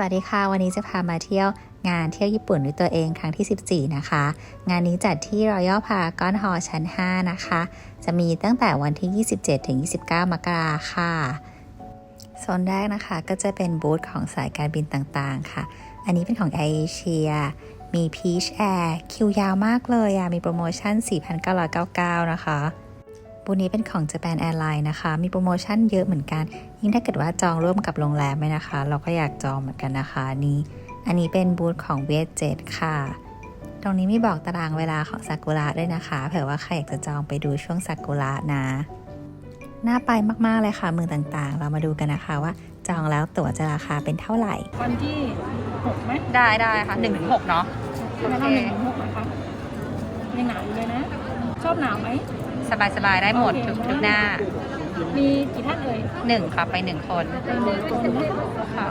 สวัสดีค่ะ วันนี้จะพามาเที่ยวงานเที่ยวญี่ปุ่นด้วยตัวเองครั้งที่ 14 นะคะ งานนี้จัดที่ Royal Paragon Hall ชั้น 5 นะคะ จะมีตั้งแต่วันที่ 27 ถึง 29 มกราค่ะโซนแรกนะคะก็จะเป็นบูธของสายการบินต่างๆค่ะ อันนี้เป็นของ Air Asia มี Peach Air คิวยาวมากเลยอะมีโปรโมชั่น 4,999 นะคะ บูธนี้เป็นของ Japan Airlines นะคะ มีโปรโมชั่นเยอะเหมือนกัน ยิ่งถ้าเกิดว่าจองร่วมกับโรงแรมไหมนะคะ เราก็อยากจองเหมือนกันนะคะอันนี้อันนี้เป็นบูธของเวทเจ็ค่ะ ตรงนี้มีบอกตารางเวลาของซากุระด้วยนะคะ เผื่อว่าใครอยากจะจองไปดูช่วงซากุระนะน่าไปมากๆเลยค่ะเมืองต่างๆ เรามาดูกันนะคะว่าจองแล้วตั๋วจะราคาเป็นเท่าไหร่ วันที่หกไหมได้ได้ค่ะ1นถึงหเนาะใช่ไหมเราหนึ่งถึงหกนะคะยังหนาวอยู่เลยนะ ชอบหนาวไหม สบายสบายๆได้หมดโอเคทุกทุกหน้า มีกี่ท่านเอ่ย1ค่ะไป1คนเป็นหนึ่งคนเนอะค่ะ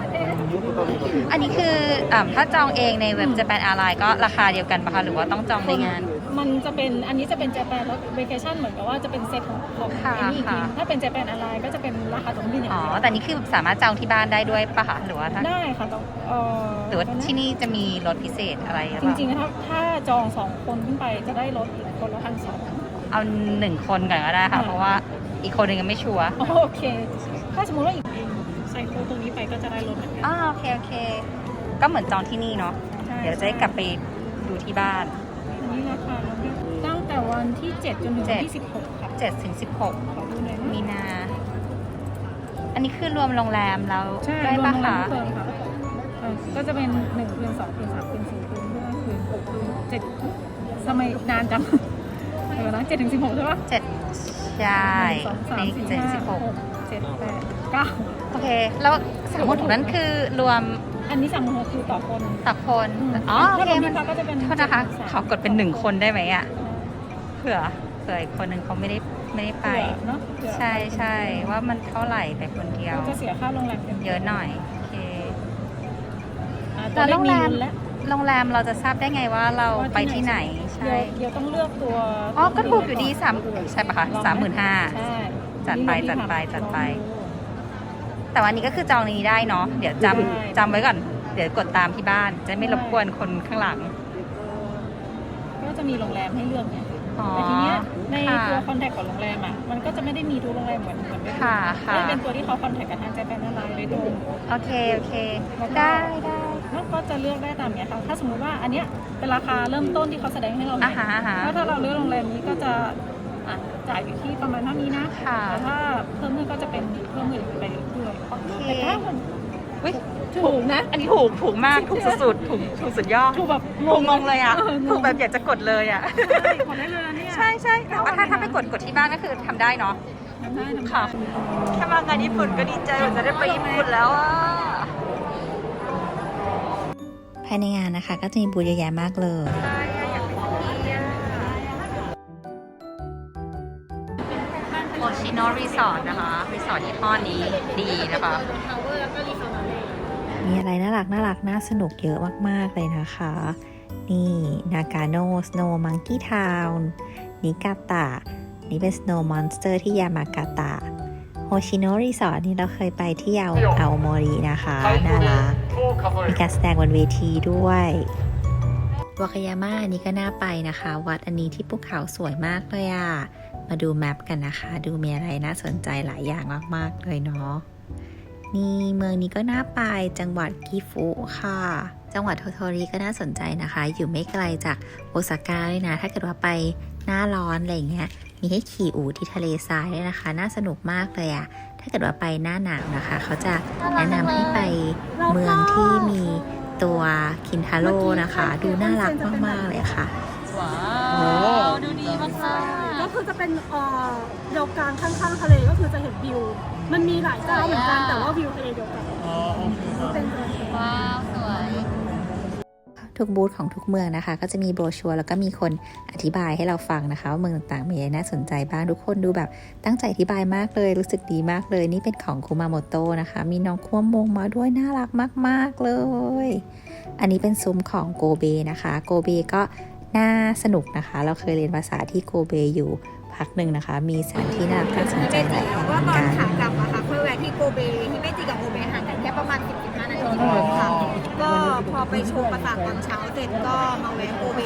อันนี้คืออ่าถ้าจองเองในเว็บ Japan Airlines ก็ราคาเดียวกันปะคะหรือว่าต้องจองในงาน มันจะเป็นอันนี้จะเป็น j จแปนแล้วเวกชั่นเหมือนกับว่าจะเป็นเซตของของค่ะอันนี้อีกทีค่ะ ถ้าเป็นเจแปนอะไรก็จะเป็นราคาตั๋วเครื่องบินอย่างอ๋อเดียวแต่นี่คือสามารถจองที่บ้านได้ด้วยปะคะหรือว่าถ้าได้ค่ะต้องเอ่อหรือว่าที่นี่จะมีรถพิเศษอะไรหรือจเปล่าริงๆถ้าถ้าจองสองคนขึ้นไปจะได้ลดอีกคนละพันสอง เอาหนึ่งคนก่อนก็ได้ค่ะอ่าเพราะว่าอีกคนหนึ่งยังไม่ชัวร์โอเค ถ้าสมมติว่าอีกใส่โค้ดตรงนี้ไปก็จะได้ลดเหมือนกัน อ่าโอเคโอเค ก็เหมือนจองที่นี่เนาะใช่ เดี๋ยวจะได้กลับไปดูที่บ้าน อันนี้ราคาลดด้วยตั้งแต่วันที่ 7 จนถึงวันที่ 16 ค่ะ7ถึงขอดูหน่อย16นะมีนา อันนี้คือรวมโรงแรมแล้วใช่ได้รวมปะโรงแรคะมทุกคืนค่ะเออก็จะเป็น1คืน2คืน3คืน4คืน5คืน6คืน7สมัยนานจัง เออนะ7ถึง16ใช่ปะเจ็ดใช่หนึ่งสองสามนี่สี่เจ็ดห้าสิบหกหกเจ็ดแปดเก้าโอเค แล้วสามหมดถุงนั้นคือรวมอันนี้สั่งหกคือต่อคนต่อคนมอ๋อโอถ้าเครวมมัที่นพักก็จะเป็นโทษนะคะ7-3ขอกดเป็นหนึ่งคนได้ไหมอะเผื่อเผื่ออีกคนหนึ่งเขาไม่ได้ไม่ได้ไปเผื่อเนาะเผื่อใช่ใช่ว่ามันเท่าไหร่ไปคนเดียวก็จะเสียค่าโรงแรมเยอะหน่อยโอเคอ่าแต่ตัวเลขโรงแรมมีลุ้นแล้วโรงแรมเราจะทราบได้ไงว่าเราว่าที่ไปที่ไหน ใช่ เดี๋ยวเดี๋ยวต้องเลือกตัวอ๋อก็ถูกอยู่ดีสามใช่ปะคะลองไสามหมื่นห้า ใช่จัดไปนี่จัดไปลองจัดไปลองแต่วันนี้ก็คือจองนี้ได้เนาะ เดี๋ยวจำได้จำไว้ก่อน เดี๋ยวกดตามที่บ้าน จะไม่รบกวนคนข้างหลัง ก็จะมีโรงแรมให้เลือกไงอ๋อ แต่ทีเนี้ยในค่ะตัวคอนแทคกับโรงแรมอะมันก็จะไม่ได้มีทุกโรงแรมเหมือนเหมือนเดิมค่ะ ค่ะก็จะเป็นตัวที่เขาคอนแทคกับทางใจแปนออนไลน์เลยโดยโอเค โอเคแล้วก็ได้ได้แล้ว ก็จะเลือกได้ตามเนี้ยค่ะ ถ้าสมมติว่าอันเนี้ยเป็นราคาเริ่มต้นที่เขาแสดงให้เราอ่าเนี่ยฮะอ่าฮะถ้าถ้าเราเลือกโรงแรมนี้ก็จะอะจ่ายอยู่ที่ประมาณเท่านี้นะค่ะ แต่ถ้าเพิ่มขึ้นก็จะเป็นเพิ่มขึ้นไปเรื่อยโอเคๆแต่ถ้ามันอุ๊ยถูกนะ อันนี้ถูกถูกมากถูกสุดๆถูกถูกสุดยอดถูกแบบถูกงงเลยอะอองงถูกแบบอยากจะกดเลยอะ ใช่ขอได้เลยนะเนี่ยใช่ใช่แต่ว่าถ้าถ้าไปกดกดที่บ้านก็คือทำได้เนาะ ทำได้ทำได้ ค่ะแค่มางานญี่ปุ่นก็ดีใจว่าจะได้ไปญี่ปุ่นแล้วอะ ภายในงานนะคะ ก็จะมีบูธเยอะแยะมากเลยโอชิโนรีสอร์ทนะคะ รีสอร์ทยี่ห้อนี้ดีนะคะมีอะไรน่ารักน่ารักน่าสนุกเยอะมาก ๆ เลยนะคะ นี่นากาโนสโนว์มังกี้ทาวน์นิกาตะนี่เป็น Snow Monster ที่ยามากาตะ โฮชิโนรีสอร์ทนี่เราเคยไปที่ยาวอาโมรินะคะ น่ารัก มีการแสดงบนเวทีด้วยวากายาม่าอันนี้ก็น่าไปนะคะ วัดอันนี้ที่ภูเขาสวยมากเลยอะ่ะมาดูแมปกันนะคะ ดูมีอะไรน่าสนใจหลายอย่างมากๆเลยเนาะนี่เมืองนี้ก็น่าไปจังหวัดกิฟุค่ะ จังหวัดโทโทริก็น่าสนใจนะคะ อยู่ไม่ไกลจากโอซาก้าเลยนะ ถ้าเกิดว่าไป หน้าร้อนอะไรอย่างเงี้ย มีให้ขี่อูฐที่ทะเลทรายด้วยนะคะ น่าสนุกมากเลยอะถ้าเกิดว่าไปหน้าหนาวนะคะ เขาจะแนะนำให้ไปเมืองที่มีตัวคินทาโร่นะคะ ดูน่ารักมาก ๆ เลยค่ะ ว้าโอ้วดูดีมากก็คือจะเป็นเอ่อเดียวกันข้างๆทะเลก็คือจะเห็นวิว มันมีหลายเจ้าเหมือนกันแต่ว่าวิวทะเลเดียวกันเป็นตัวเองว้าวสวย ทุกบูธของทุกเมืองนะคะ ก็จะมีโบรชัวร์แล้วก็มีคนอธิบายให้เราฟังนะคะว่าเมืองต่างๆมีอะไรน่าสนใจบ้างทุกคนดูแบบตั้งใจอธิบายมากเลยรู้สึกดีมากเลย นี่เป็นของคุมาโมโตะนะคะ มีน้องควมมงมาด้วยน่ารักมาก ๆเลย อันนี้เป็นซุ้มของโกเบนะคะโกเบก็น่าสนุกนะคะ เราเคยเรียนภาษาที่โกเบอยู่พักหนึ่งนะคะ มีสถานที่น่ารักน่าสนใจหลายแห่งเหมืว่าอนตอนกันขากลับอะค่ะเพื่อแวะที่โกเบที่เมจิกับโกเบห่างกันแค่ประมาณ10-15นาทีค่ะ็พอไปโชว์ประสาทตอนเช้าเสร็จก็มาแวะโกเบ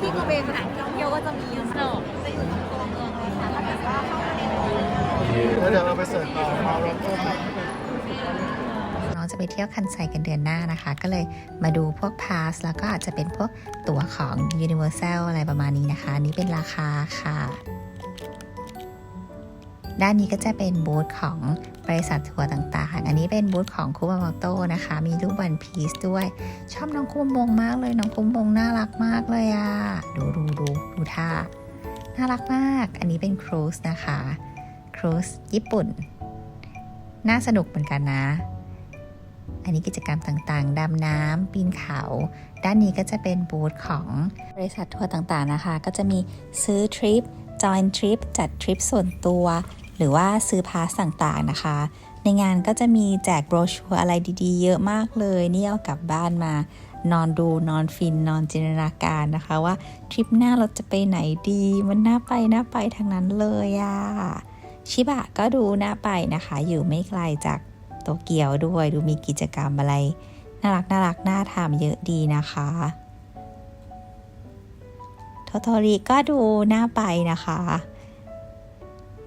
ที่โกเบสถานที่ท่องเที่ยวก็จะมีเยอะมากจะอยู่ตรงตัวเมืองเลยค่ะถ้าเกิดว่าเข้ามาในเมืองแล้วเดี๋ยวเราไปเสิร์ฟต่อมาร็อกโก้น้องจะไปเที่ยวคันไซกันเดือนหน้านะคะ ก็เลยมาดูพวกพาสแล้วก็อาจจะเป็นพวกตั๋วของ Universal อะไรประมาณนี้นะคะนนี้เป็นราคาค่ะ ด้านนี้ก็จะเป็นบูธของบริษัททัวร์ต่างๆ อันนี้เป็นบูธของคุมาโมโตะนะคะ มีรูปวันพีซด้วย ชอบน้องคุมมงมากเลย น้องคุมมงน่ารักมากเลยอะดูดูดูดูท่า น่ารักมาก อันนี้เป็นครูซนะคะ ครูซญี่ปุ่น น่าสนุกเหมือนกันนะ อันนี้กิจกรรมต่างๆ ดำน้ำ ปีนเขา ด้านนี้ก็จะเป็นบูธของบริษัททัวร์ต่างๆนะคะ ก็จะมีซื้อทริปจอยทริปจัดทริปส่วนตัว หรือว่าซื้อพาสต่างๆนะคะ ในงานก็จะมีแจกโบรชัวร์อะไรดีๆ เยอะมากเลย นี่เอากลับบ้านมานอนดูนอนฟินนอนจินตนาการนะคะว่าทริปหน้าเราจะไปไหนดี มันน่าไปน่าไปทางนั้นเลยอะชิบะก็ดูน่าไปนะคะ อยู่ไม่ไกลจากโตเกียวด้วยดูมีกิจกรรมอะไร น่ารักน่ารักน่าทำเยอะดีนะคะโทโทริก็ดูน่าไปนะคะ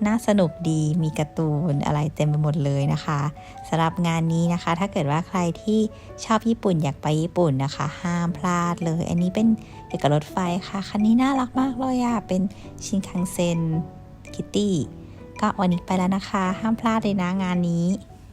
น่าสนุกดีมีการ์ตูนอะไรเต็มไปหมดเลยนะคะสำหรับงานนี้นะคะ ถ้าเกิดว่าใครที่ชอบญี่ปุ่นอยากไปญี่ปุ่นนะคะ ห้ามพลาดเลย อันนี้เป็นเกี่ยวกับรถไฟค่ะ คันนี้น่ารักมากเลยอะเป็นชินคังเซ็นคิตตี้ก็วันนี้ไปแล้วนะคะ ห้ามพลาดเลยนะงานนี้